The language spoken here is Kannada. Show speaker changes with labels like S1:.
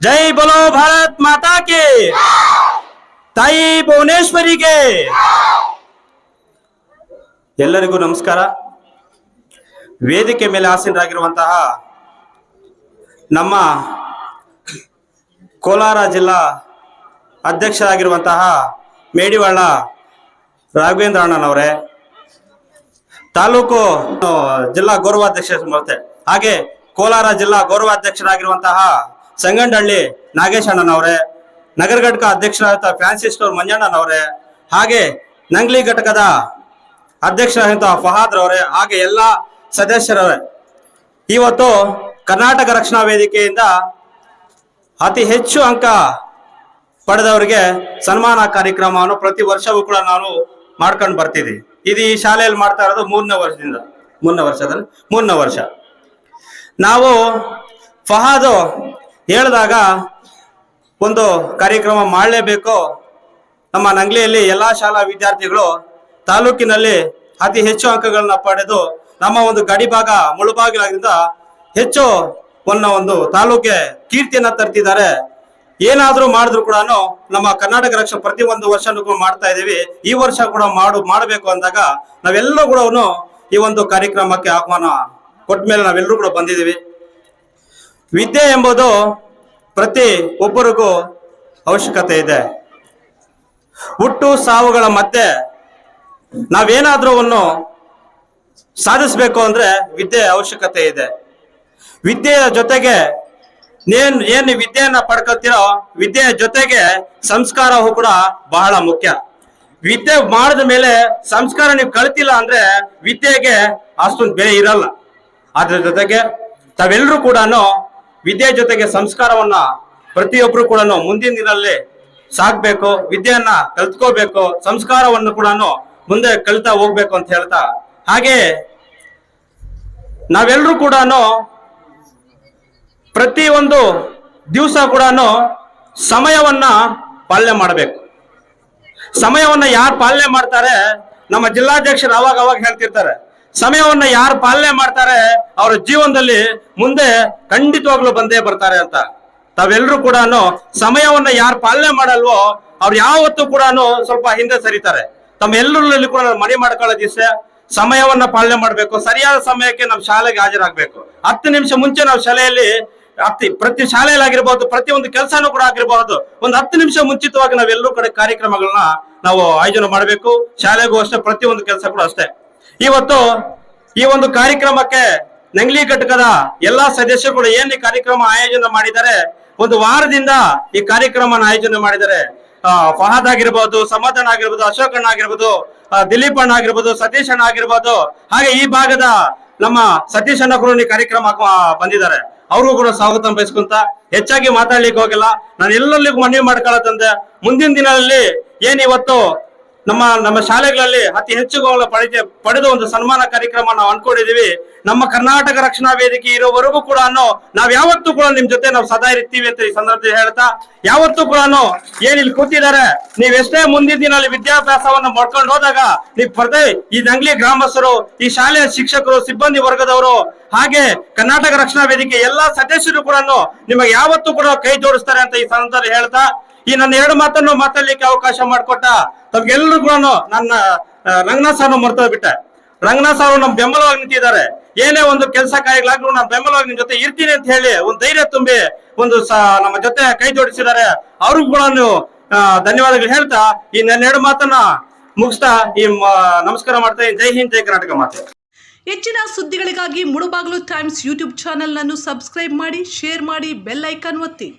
S1: ಜೈ বলো ಭಾರತ್ মাতাকে ತಾಯಿ ಭುವನೇಶ್ವರಿಗೆ. ಎಲ್ಲರಿಗೂ ನಮಸ್ಕಾರ. ವೇದಿಕೆ ಮೇಲೆ ಆಸೀನರಾಗಿರುವಂತಹ ನಮ್ಮ ಕೋಲಾರ ಜಿಲ್ಲಾ ಅಧ್ಯಕ್ಷರಾಗಿರುವಂತಹ ಮೇಡಿವಾಳ ರಾಘವೇಂದ್ರ ಅಣ್ಣನವರೇ ತಾಲೂಕು ಜಿಲ್ಲಾ ಗೌರವಾಧ್ಯಕ್ಷ ಹಾಗೆ ಕೋಲಾರ ಜಿಲ್ಲಾ ಗೌರವಾಧ್ಯಕ್ಷರಾಗಿರುವಂತಹ ಸಂಗಂಡಹಳ್ಳಿ ನಾಗೇಶ್ ಅಣ್ಣನವರೇ ನಗರ ಘಟಕ ಅಧ್ಯಕ್ಷರಾದ ಫ್ಯಾನ್ಸಿ ಸ್ಟೋರ್ ಮಂಜಣ್ಣನವರೇ ಹಾಗೆ ನಂಗ್ಲಿ ಘಟಕದ ಅಧ್ಯಕ್ಷರಾದಂತಹ ಫಹಾದ್ ರವರೇ, ಹಾಗೆ ಎಲ್ಲ ಸದಸ್ಯರವರೇ. ಇವತ್ತು ಕರ್ನಾಟಕ ರಕ್ಷಣಾ ವೇದಿಕೆಯಿಂದ ಅತಿ ಹೆಚ್ಚು ಅಂಕ ಪಡೆದವರಿಗೆ ಸನ್ಮಾನ ಕಾರ್ಯಕ್ರಮವನ್ನು ಪ್ರತಿ ವರ್ಷವೂ ಕೂಡ ನಾನು ಮಾಡ್ಕೊಂಡು ಬರ್ತಿದ್ವಿ ಇದು ಈ ಶಾಲೆಯಲ್ಲಿ ಮಾಡ್ತಾ ಇರೋದು ಮೂರನೇ ವರ್ಷದಿಂದ. ಮೂರನೇ ವರ್ಷದಲ್ಲಿ ಮೂರನೇ ವರ್ಷ. ನಾವು ಫಹಾದು ಹೇಳಿದಾಗ ಒಂದು ಕಾರ್ಯಕ್ರಮ ಮಾಡಲೇಬೇಕು? ನಮ್ಮ ನಂಗ್ಲಿಯಲ್ಲಿ ಎಲ್ಲಾ ಶಾಲಾ ವಿದ್ಯಾರ್ಥಿಗಳು ತಾಲೂಕಿನಲ್ಲಿ ಅತಿ ಹೆಚ್ಚು ಅಂಕಗಳನ್ನ ಪಡೆದು ನಮ್ಮ ಒಂದು ಗಡಿ ಭಾಗ ಮುಳುಬಾಗಿಲಾಗಿಂದ ಹೆಚ್ಚು ಒಂದು ಒಂದು ತಾಲೂಕೆ ಕೀರ್ತಿಯನ್ನ ತರ್ತಿದ್ದಾರೆ. ಏನಾದರೂ ಮಾಡಿದ್ರು ಕೂಡ ನಮ್ಮ ಕರ್ನಾಟಕ ರಕ್ಷಣೆ ಪ್ರತಿ ಒಂದು ವರ್ಷನೂ ಮಾಡ್ತಾ ಇದ್ದೀವಿ. ಈ ವರ್ಷ ಕೂಡ ಮಾಡು, ಮಾಡಬೇಕು ಅಂದಾಗ ನಾವೆಲ್ಲರೂ ಕೂಡ ಈ ಒಂದು ಕಾರ್ಯಕ್ರಮಕ್ಕೆ ಆಹ್ವಾನ ಕೊಟ್ಟ ಮೇಲೆ ನಾವೆಲ್ಲರೂ ಕೂಡ ಬಂದಿದ್ದೀವಿ. ವಿದ್ಯೆ ಎಂಬುದು ಪ್ರತಿ ಒಬ್ಬರಿಗೂ ಅವಶ್ಯಕತೆ ಇದೆ. ಹುಟ್ಟು ಸಾವುಗಳ ಮಧ್ಯೆ ನಾವೇನಾದ್ರೂ ಸಾಧಿಸ್ಬೇಕು ಅಂದ್ರೆ ವಿದ್ಯೆ ಅವಶ್ಯಕತೆ ಇದೆ. ವಿದ್ಯೆಯ ಜೊತೆಗೆ ಏನ್, ಏನು ವಿದ್ಯೆಯನ್ನ ಪಡ್ಕೊತೀರೋ ವಿದ್ಯೆಯ ಜೊತೆಗೆ ಸಂಸ್ಕಾರವೂ ಕೂಡ ಬಹಳ ಮುಖ್ಯ. ವಿದ್ಯೆ ಮಾಡಿದ ಮೇಲೆ ಸಂಸ್ಕಾರ ನೀವು ಕಳ್ತಿಲ್ಲ ಅಂದ್ರೆ ವಿದ್ಯೆಗೆ ಅಷ್ಟೊಂದು ಬೆಲೆ ಇರಲ್ಲ. ಅದ್ರ ಜೊತೆಗೆ ತಾವೆಲ್ಲರೂ ಕೂಡ ವಿದ್ಯೆ ಜೊತೆಗೆ ಸಂಸ್ಕಾರವನ್ನ ಪ್ರತಿಯೊಬ್ರು ಕೂಡ ಮುಂದಿನ ದಿನದಲ್ಲಿ ಸಾಕ್ಬೇಕು, ವಿದ್ಯೆಯನ್ನ ಕಲ್ತ್ಕೋಬೇಕು ಸಂಸ್ಕಾರವನ್ನು ಕೂಡ ಮುಂದೆ ಕಲಿತಾ ಹೋಗ್ಬೇಕು ಅಂತ ಹೇಳ್ತಾ. ಹಾಗೆ ನಾವೆಲ್ಲರೂ ಕೂಡ ಪ್ರತಿ ಒಂದು ದಿವಸ ಕೂಡ ಸಮಯವನ್ನ ಪಾಲನೆ ಮಾಡಬೇಕು. ಸಮಯವನ್ನ ಯಾರು ಪಾಲನೆ ಮಾಡ್ತಾರೆ? ನಮ್ಮ ಜಿಲ್ಲಾಧ್ಯಕ್ಷರು ಅವಾಗ ಅವಾಗ ಹೇಳ್ತಿರ್ತಾರೆ. ಸಮಯವನ್ನ ಯಾರು ಪಾಲನೆ ಮಾಡ್ತಾರೆ, ಅವರ ಜೀವನದಲ್ಲಿ ಮುಂದೆ ಖಂಡಿತವಾಗ್ಲು ಬಂದೇ ಬರ್ತಾರೆ ಅಂತ. ತಾವೆಲ್ಲರೂ ಕೂಡ ಸಮಯವನ್ನ ಯಾರು ಪಾಲನೆ ಮಾಡಲ್ವೋ, ಅವ್ರು ಯಾವತ್ತೂ ಕೂಡ ಸ್ವಲ್ಪ ಹಿಂದೆ ಸರಿತಾರೆ. ತಮ್ಮ ಎಲ್ಲರಲ್ಲಿ ಕೂಡ ಮನೆ ಮಾಡ್ಕೊಳ್ಳೋ ದಿವಸ ಸಮಯವನ್ನ ಪಾಲನೆ ಮಾಡಬೇಕು. ಸರಿಯಾದ ಸಮಯಕ್ಕೆ ನಮ್ಮ ಶಾಲೆಗೆ ಹಾಜರಾಗಬೇಕು. ಹತ್ತು ನಿಮಿಷ ಮುಂಚೆ ನಾವು ಶಾಲೆಯಲ್ಲಿ ಹತ್ತಿ, ಪ್ರತಿ ಶಾಲೆಯಲ್ಲಿ ಆಗಿರ್ಬೋದು ಪ್ರತಿ ಒಂದು ಕೆಲಸನೂ ಕೂಡ ಆಗಿರ್ಬೋದು, ಒಂದು ಹತ್ತು ನಿಮಿಷ ಮುಂಚಿತವಾಗಿ ನಾವೆಲ್ಲರೂ ಕಡೆ ಕಾರ್ಯಕ್ರಮಗಳನ್ನ ನಾವು ಆಯೋಜನೆ ಮಾಡಬೇಕು. ಶಾಲೆಗೂ ಅಷ್ಟೇ ಪ್ರತಿ ಒಂದು ಕೆಲಸ ಕೂಡ ಅಷ್ಟೇ. ಇವತ್ತು ಈ ಒಂದು ಕಾರ್ಯಕ್ರಮಕ್ಕೆ ನಂಗ್ಲಿ ಘಟಕದ ಎಲ್ಲಾ ಸದಸ್ಯರುಗಳು ಏನ್ ಈ ಕಾರ್ಯಕ್ರಮ ಆಯೋಜನೆ ಮಾಡಿದ್ದಾರೆ, ಒಂದು ವಾರದಿಂದ ಈ ಕಾರ್ಯಕ್ರಮ ಆಯೋಜನೆ ಮಾಡಿದ್ದಾರೆ. ಫಹದ್ ಆಗಿರ್ಬೋದು, ಸಮಾಧಾನ ಆಗಿರ್ಬೋದು, ಅಶೋಕ್ ಅಣ್ಣ ಆಗಿರ್ಬೋದು ದಿಲೀಪ್ ಅಣ್ಣ ಆಗಿರ್ಬೋದು, ಸತೀಶ್ ಅಣ್ಣ ಆಗಿರ್ಬೋದು, ಹಾಗೆ ಈ ಭಾಗದ ನಮ್ಮ ಸತೀಶ್ ಅಣ್ಣ ಕೂಡ ಈ ಕಾರ್ಯಕ್ರಮ ಬಂದಿದ್ದಾರೆ. ಅವ್ರಿಗೂ ಕೂಡ ಸ್ವಾಗತ ಬಯಸ್ಕೊಂತ ಹೆಚ್ಚಾಗಿ ಮಾತಾಡ್ಲಿಕ್ಕೆ ಹೋಗಿಲ್ಲ. ನಾನು ಎಲ್ಲರಿಗೂ ಮನವಿ ಮಾಡ್ಕೊಳ್ಳತ್ತಂದೆ ಮುಂದಿನ ದಿನದಲ್ಲಿ ಏನ್ ಇವತ್ತು ನಮ್ಮ ನಮ್ಮ ಶಾಲೆಗಳಲ್ಲಿ ಅತಿ ಹೆಚ್ಚು ಗೌರವ ಪಡೆದ ಪಡೆದ ಒಂದು ಸನ್ಮಾನ ಕಾರ್ಯಕ್ರಮ ನಾವು ಅನ್ಕೊಂಡಿದೀವಿ ನಮ್ಮ ಕರ್ನಾಟಕ ರಕ್ಷಣಾ ವೇದಿಕೆ ಇರೋವರೆಗೂ ಕೂಡ ನಾವ್ ಯಾವತ್ತೂ ಕೂಡ ನಿಮ್ ಜೊತೆ ನಾವು ಸದಾ ಇರ್ತೀವಿ ಅಂತ ಈ ಸಂದರ್ಭದಲ್ಲಿ ಹೇಳ್ತಾ, ಯಾವತ್ತೂ ಕೂಡ ಏನ್ ಇಲ್ಲಿ ಕೂತಿದ್ದಾರೆ, ನೀವ್ ಎಷ್ಟೇ ಮುಂದಿನ ದಿನಲ್ಲಿ ವಿದ್ಯಾಭ್ಯಾಸವನ್ನ ಮಾಡ್ಕೊಂಡು ಹೋದಾಗ ನೀವ್ ಪ್ರತಿ ಈ ನಂಗ್ಲಿ ಗ್ರಾಮಸ್ಥರು, ಈ ಶಾಲೆಯ ಶಿಕ್ಷಕರು, ಸಿಬ್ಬಂದಿ ವರ್ಗದವರು, ಹಾಗೆ ಕರ್ನಾಟಕ ರಕ್ಷಣಾ ವೇದಿಕೆ ಎಲ್ಲಾ ಸದಸ್ಯರು ಕೂಡ ನಿಮಗೆ ಯಾವತ್ತೂ ಕೂಡ ಕೈ ಜೋಡಿಸ್ತಾರೆ ಅಂತ ಈ ಸಂದರ್ಭದಲ್ಲಿ ಹೇಳ್ತಾ ಈ ನನ್ನ ಎರಡು ಮಾತನ್ನು ಮಾತಾಡ್ಲಿಕ್ಕೆ ಅವಕಾಶ ಮಾಡಿಕೊಟ್ಟ ತಮ್ಗೆಲ್ಲರೂ ಕೂಡ ನನ್ನ ರಂಗನಾಥ್ ಸರ್ನ ಮರ್ತೋಗ್ಬಿಟ್ಟೆ ರಂಗನಾಥ್ ಸರ್ ನಮ್ ಬೆಂಬಲವಾಗಿ ನಿಂತಿದ್ದಾರೆ. ಏನೇ ಒಂದು ಕೆಲಸ ಕಾರ್ಯಗಳಾಗ್ಲೂ ನಾನು ಬೆಂಬಲವಾಗಿ ನಿಮ್ ಜೊತೆ ಇರ್ತೀನಿ ಅಂತ ಹೇಳಿ ಒಂದು ಧೈರ್ಯ ತುಂಬಿ ಒಂದು ನಮ್ಮ ಜೊತೆ ಕೈ ಜೋಡಿಸಿದ್ದಾರೆ. ಅವ್ರಿಗೂ ಕೂಡ ಧನ್ಯವಾದಗಳು ಹೇಳ್ತಾ, ಈ ನನ್ನ ಎರಡು ಮಾತನ್ನ ಮುಗಿಸ್ತಾ, ಈ ನಮಸ್ಕಾರ ಮಾಡ್ತಾ. ಜೈ ಹಿಂದ್, ಜೈ ಕರ್ನಾಟಕ ಮಾತೆ.
S2: ಹೆಚ್ಚಿನ ಸುದ್ದಿಗಳಿಗಾಗಿ ಮುಡುಬಾಗ್ಲು ಟೈಮ್ಸ್ ಯೂಟ್ಯೂಬ್ ಚಾನೆಲ್ ಅನ್ನು ಸಬ್ಸ್ಕ್ರೈಬ್ ಮಾಡಿ, ಶೇರ್ ಮಾಡಿ, ಬೆಲ್ ಐಕಾನ್ ಒತ್ತಿ.